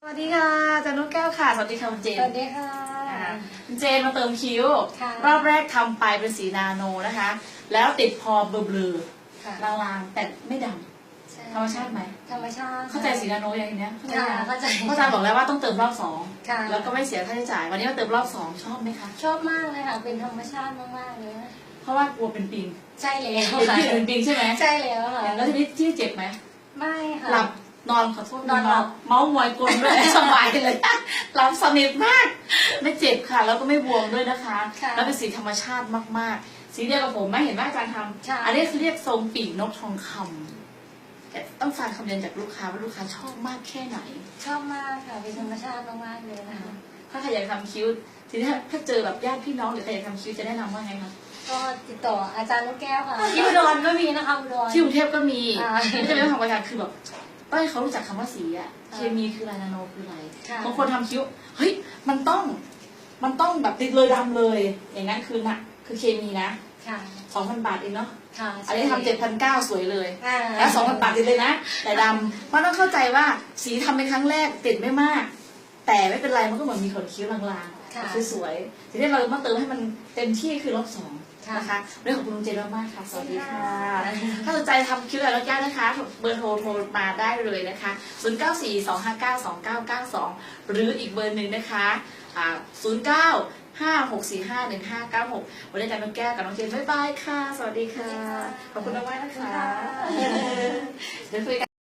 สวัสดีค่ะอาจารย์นุกแก้วค่ะ สวัสดีค่ะคุณเจสนวัสดีค่ะอ่าคุณเจนมาเติมคิ้ว ค่ะ รอบแรกทำไปเป็นสีนาโนนะคะ แล้วติดพอเบลอค่ะๆลางๆแต่ไม่ดใช่ำธรรมชาติไหม ธรรมชาติ เข้าใจสีนาโนอย่างเนี้ยเข้าใจค่ะยังเข้าใจเพราะอาจารย์บอกแล้วว่าต้องเติมรอบสองค่ะ แล้วก็ไม่เสียค่าใช้จ่าย วันนี้มาเติมรอบสองชอบไหมคะ ชอบมากเลยค่ะ เป็นธรรมชาติมากๆเลยนะเพราะว่ากลัวเป็นปิงใช่แล้วเป็นค่ะปิงเป็นปิงใช่ไหมใช่แล้วค่ะ แล้วทีนี้ที่เจ็บไหม ไม่ค่ะ หลับ นอนขอโทษนอนหลับ เมาส์มอยกลนด้วย สบายเลยหลับสนิทมาก ไม่เจ็บค่ะ แล้วก็ไม่บวมด้วยนะคะ ค่ะแล้วเป็นสีธรรมชาติมากๆ สีเดียวกับผมไหมเห็นว่าอาจารย์ทค่ะำอันนี้คือเรียกทรงปีกนกทองคำแต่ต้องฟังคำเรียนจากลูกค้าว่าลูกค้าชอบมากแค่ไหน ชอบมากค่ะเป็นธรรมชาติมากๆเลยนะคะ ถ้าใครอยากทำคิ้วทีนี้ถ้าเจอแบบญาติพี่น้องหรือใครอยากทำคิ้วจะแนะนำว่าไงคะ ก็ติดต่ออาจารย์ลูกแก้วค่ะอ่าที่อุดรก็มีนะคะอุดร ที่กรุงเทพก็มีอ่า ไม่จำเป็นต้องทำประกันคือแบบ ต้องให้เขารู้จักคำว่าสีอะอ่าเคมีคืออะไรนาโนคืออะไรค่ะบางคนทำคิ้วเฮ้ยมันต้อง มันต้องแบบติดเลยดำเลย อย่างนั้นคือน่ะคือเคมีนะค่ะสองพันบาทเองเนาะค่ะอันนี้ทำเจ็ดพันเก้าสวยเลยอ่าแล้วสองพันบาทติดเลยนะ แต่ดำเพราะต้องเข้าใจว่าสีทำเป็นครั้งแรกติดไม่มาก แต่ไม่เป็นไรมันก็เหมือนมีขนคิ้วลางๆค่ะคือสวยทีนี้เรามาเติมให้มันเต็มที่คือรอบสองค่ะ นะคะเรื่องของคุณลุงเจนมากๆค่ะ สวัสดีค่ะค่ะ ถ้าสนใจทำคิ้วอะไรแล้วแก้นะคะ เบอร์โทรโทรมาได้เลยนะคะ 0 9 4 2 5 9 2 9 9 2 หรืออีกเบอร์หนึ่งนะคะอ่า0 9 5 6 4 5 1 5 9 6 วันนี้อาจารย์นกแก้วกับน้องเจนบ๊ายบายค่ะ สวัสดีค่ะ ขอบคุณมากๆนะคะ เดี๋ยวคุยกัน